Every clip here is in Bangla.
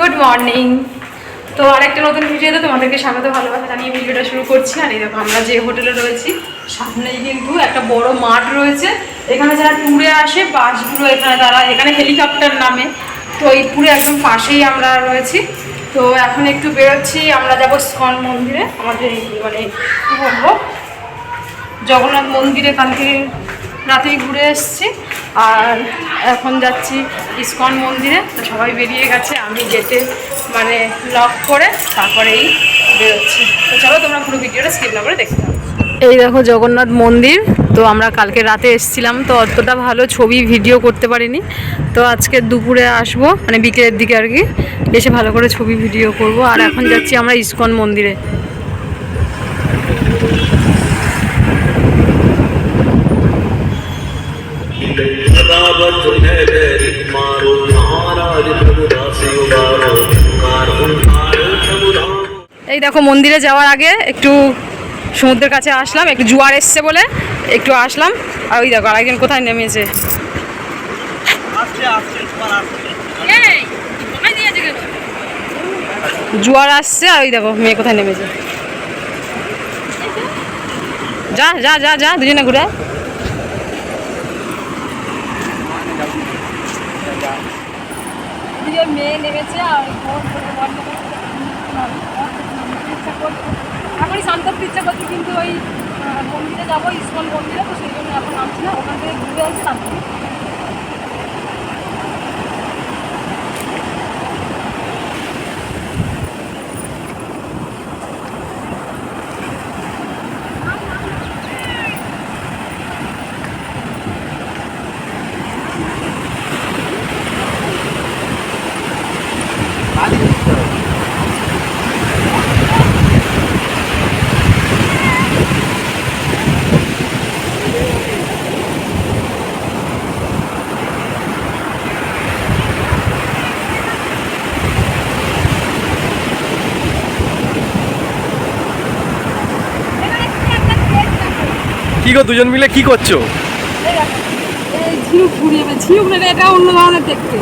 গুড মর্নিং তো আর একটা নতুন ভিডিওতে তোমাদেরকে স্বাগত ভালোবাসা জানিয়ে ভিডিওটা শুরু করছি। আর এই দেখো, আমরা যে হোটেলে রয়েছি, সামনেই কিন্তু একটা বড় মাঠ রয়েছে। এখানে যারা ট্যুরে আসে, বাসগুলো এখানে তারা, এখানে হেলিকপ্টার নামে। তো এই পুরে একদম পাশেই আমরা রয়েছি। তো এখন একটু বেরোচ্ছি, আমরা যাব স্কন মন্দিরে, আমাদের মানে কী বলব? জগন্নাথ মন্দিরে, কালকে রাতেই ঘুরে এসেছি। আর এখন যাচ্ছি ইস্কন মন্দিরে। তো সবাই বেরিয়ে গেছে, আমি গেটে মানে লক করে তারপরেই বেরোচ্ছি। তো চলো তোমরা পুরো ভিডিওটা স্কিপ না করে দেখতে। এই দেখো জগন্নাথ মন্দির। তো আমরা কালকে রাতে এসেছিলাম, তো অতটা ভালো ছবি ভিডিও করতে পারিনি। তো আজকে দুপুরে আসব মানে বিকেলের দিকে আর কি। এসে ভালো করে ছবি ভিডিও করব। আর এখন যাচ্ছি আমরা ইস্কন মন্দিরে। এই দেখো মন্দিরে যাওয়ার আগে একটু সমুদ্রের কাছে আসলাম, একটু জোয়ার এসছে বলে একটু আসলাম। আর ওই দেখো আরেকজন কোথায় নেমেছে? জোয়ার আসছে আর ওই দেখো মেয়ে কোথায় নেমেছে। যা যা যা যা, দুজনে ঘুরে মেয়ে নেমেছে আর এখনই শান্ত করতে ইচ্ছা করছি কিন্তু ওই মন্দিরে যাব ইস্কন মন্দিরে তো সেই জন্য এখন নামছি না ওখান থেকে ঘুরে আসছি শান্তি কি গো, দুজন মিলে কি করছ? ঝিনুক ঘুরিয়ে ঝিনুক না এটা অন্য ধরনের দেখতে।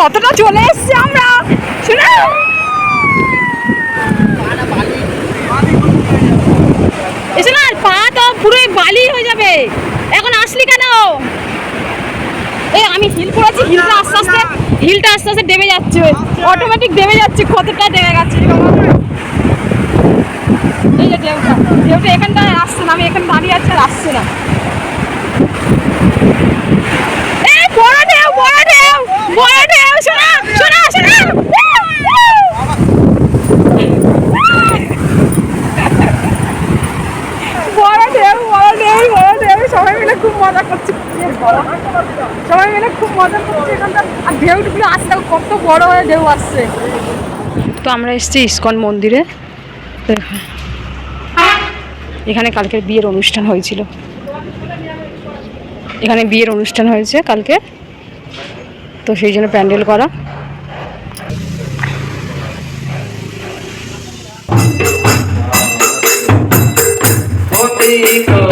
কতটা চলে এসছি আমরা? শুনে এসে না, পা তো পুরো বালি হয়ে যাবে। এখন আসলি কেন? এই আমি হিল করেছি হিলটা আস্তে আস্তে হিলটা আস্তে আস্তে দেবে যাচ্ছে। অটোমেটিক দেবে যাচ্ছে, ক্ষতটা দেবে গেছে এই যে ঢেউটা ঢেউটা এখানটা আসছে না, আমি এখানে দাঁড়িয়ে আছি আর আসছে না। এই বড় ঢেউ বড় ঢেউ বড় ঢেউ, শোনা শোনা শোনা বড় ঢেউ বড় ঢেউ বড় ঢেউ সবাই মিলে খুব মজা করছে। সবাই মিলে খুব মজা করছে এখানটা আর ঢেউগুলো আসতে কত বড় হয়ে ঢেউ আসছে। তো আমরা এসেছি ইস্কন মন্দিরে। দেখো। এখানে কালকের বিয়ের অনুষ্ঠান হয়েছিল। এখানে বিয়ের অনুষ্ঠান হয়েছে কালকে। তো সেই জন্য প্যান্ডেল করা। পতিত পাবন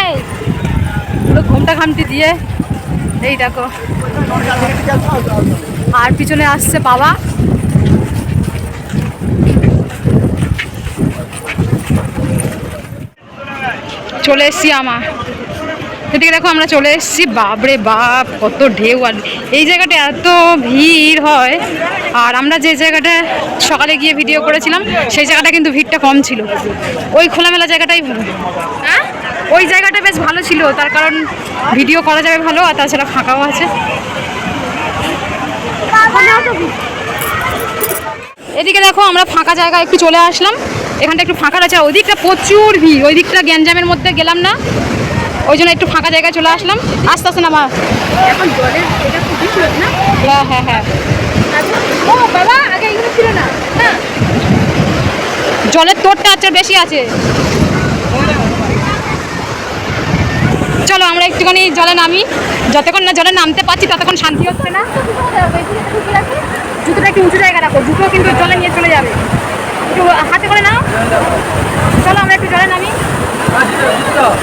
এই পুরো ঘুমটা ঘামটি দিয়ে। এই দেখো। আর পিছনে আসছে বাবা। চলে এসছি আমার এদিকে দেখো আমরা চলে এসেছি। বাপরে বাপ কত ঢেউ আর এই জায়গাটা এত ভিড় হয়। আর আমরা যে জায়গাটা সকালে গিয়ে ভিডিও করেছিলাম সেই জায়গাটা কিন্তু ভিড়টা কম ছিল। ওই খোলামেলা জায়গাটাই ভালো। হ্যাঁ? ওই জায়গাটা বেশ ভালো ছিল তার কারণ ভিডিও করা যাবে ভালো আর তাছাড়া ফাঁকাও আছে। এদিকে দেখো আমরা ফাঁকা জায়গায় একটু চলে আসলাম। এখানটা একটু ফাঁকা আছে আর ওদিকটা প্রচুর ভিড় ওই দিকটা গ্যাঞ্জামের মধ্যে গেলাম না। ওই জন্য একটু ফাঁকা জায়গায় চলে আসলাম। আস্তে আস্তে নামা। এখন জলের এটা খুব না? হ্যাঁ হ্যাঁ হ্যাঁ। ও বাবা আগে এগুলো ছিল না। না। জলের তোরটা আচ্ছা বেশি আছে। চলো আমরা একটুখানি জলে নামি। যতক্ষণ না জলে নামতে পারছি ততক্ষণ শান্তি হচ্ছে না। জুতোটা একটু উঁচু জায়গা রাখো। জুতো কিন্তু জলে নিয়ে চলে যাবে। একটু হাতে করে নাও। চলো আমরা একটু জলে নামি। ও-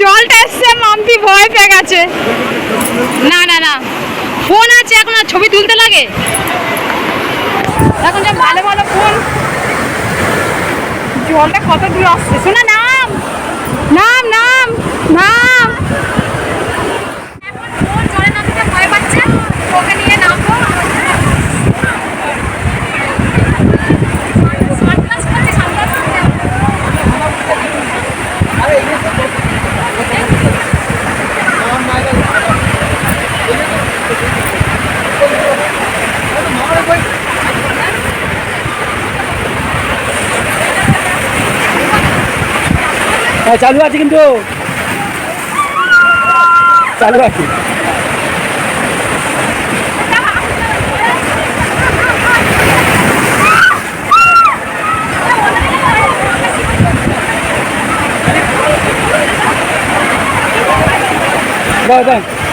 জলটা মাম্পি ভয় পেয়ে গেছে। না না না। ফোন আছে এখন, আর ছবি তুলতে লাগে। এখন যে ভালো ভালো ফোন। জলটা কত দূর আসছে? শোনা, নাম। নাম নাম। নাম এখন ফোন জলে নামতে ভয় পাচ্ছে ওকে নিয়ে নামবো সানগ্লাস পরছি, সানগ্লাস পরছি। হ্যাঁ চালু আছে কিন্তু চালু আছে দাও দাও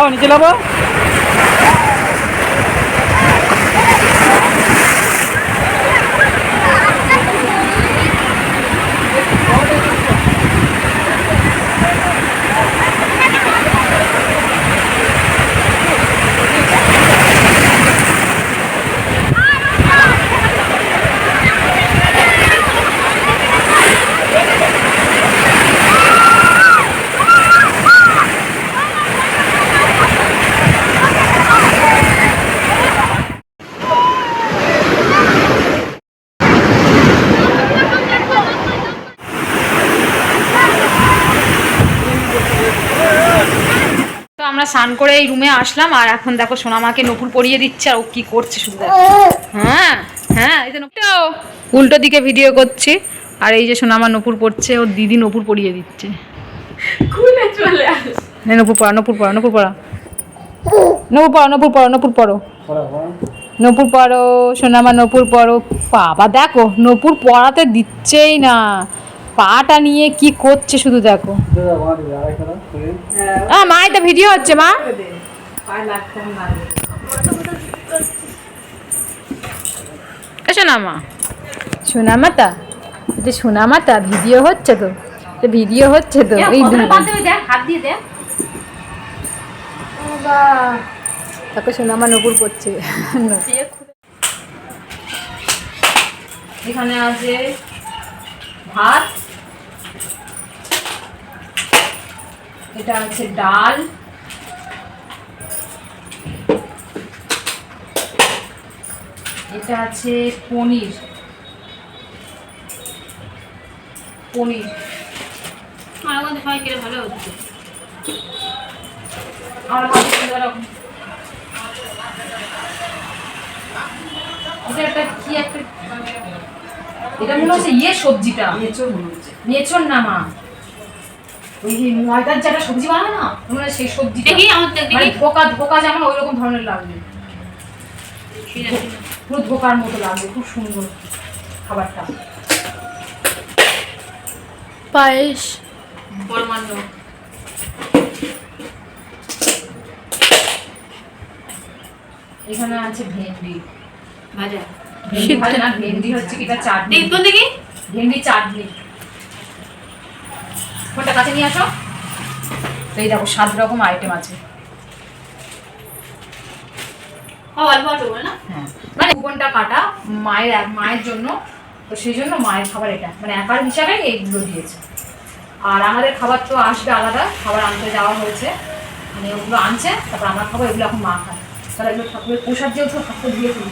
যাও নিচে নামো আমরা স্নান করে এই রুমে আসলাম আর এখন দেখো সোনামাকে নপুর পরিয়ে দিচ্ছে আর ও কি করছে শুধু হ্যাঁ হ্যাঁ এই যে নপুর উল্টো। দিকে ভিডিও করছি আর এই যে সোনামা নপুর পড়ছে ওর দিদি নপুর পরিয়ে দিচ্ছে। খুলে চলে আস। নে নপুর পড়া নপুর পড়া নপুর পড়া নপুর পড়ো নপুর পড়ো নপুর পড়ো নপুর পড়ো সোনামা নপুর পড়ো বাবা দেখো নপুর পড়াতে দিচ্ছেই না। পাটা নিয়ে কি করছে শুধু দেখো। হ্যাঁ। মা এটা ভিডিও হচ্ছে মা। শোনা মা সোনা মাতা এটা সোনা মাতা ভিডিও হচ্ছে তো। ভিডিও হচ্ছে তো এই দুই হাত দিয়ে তাকে সোনা আমার নকুর করছে। এখানে আছে ভাত এটা আছে ডাল। এটা আছে পনির। পনির। আমার সবাই কেটে ভালো হচ্ছে। আমার এটা একটা কি একটা এটা মনে হচ্ছে ইয়ে সবজিটা। মেচর মনে হচ্ছে। মেছর না মা। ওই যে ময়দার যারা সবজি বানায় না? মানে সেই সবজি দেখি আমার দেখি। মানে ধোকা ধোকা যেমন ওই রকম ধরনের লাগবে। পুরো ধোকার মতো লাগবে খুব সুন্দর খাবারটা। পায়েস। পরমান্ন এখানে আছে ভেন্ডি। ভাজা। ভেন্ডি ভাজা না ভেন্ডি হচ্ছে কি? এটা চাটনি। দেখি কোন দেখি? ভেন্ডি চাটনি। ফোনটা কাছে নিয়ে আসো। এই দেখো সাত রকম আইটেম আছে। না। হ্যাঁ। মানে কুপনটা কাটা মায়ের মায়ের জন্য তো সেই জন্য মায়ের খাবার এটা। মানে একার হিসাবে এইগুলো দিয়েছে। আর আমাদের খাবার তো আসবে আলাদা খাবার আনতে যাওয়া হয়েছে। মানে ওগুলো আনছে তারপর আমরা খাব এগুলো এখন মা খায়। তাহলে এগুলো ঠাকুরের প্রসাদ যেহেতু ঠাকুর দিয়েছি